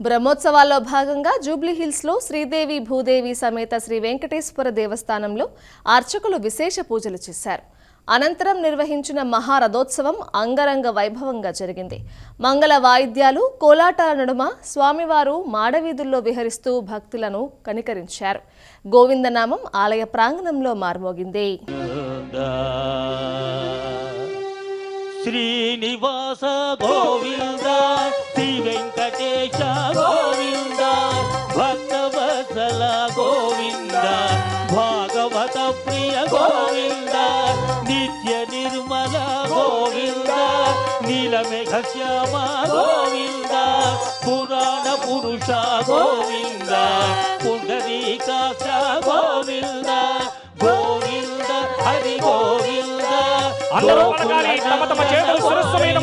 బ్రహ్మోత్సవాల్లో భాగంగా జూబ్లీహిల్స్లో శ్రీదేవి భూదేవి సమేత శ్రీ వెంకటేశ్వర దేవస్థానంలో అర్చకులు విశేష పూజలు చేశారు. అనంతరం నిర్వహించిన మహారథోత్సవం అంగరంగ వైభవంగా జరిగింది. మంగళ వాయిద్యాలు కోలాటాల నడుమ స్వామివారు మాడవీధుల్లో విహరిస్తూ భక్తులను కనికరించారు. గోవిందనామం ఆలయ ప్రాంగణంలో మార్మోగింది. శ్రీనివాస గోవిందా. భక్తవత్సల గోవింద భాగవత ప్రియ గోవింద నిత్య నిర్మల గోవింద నీలమేఘ శ్యామ గోవింద పురాణ పురుష గోవింద పుండరీకాక్ష గోవింద గోవింద హరి గోవింద అందరూ తమ తమ చేతులు సరస్వమైన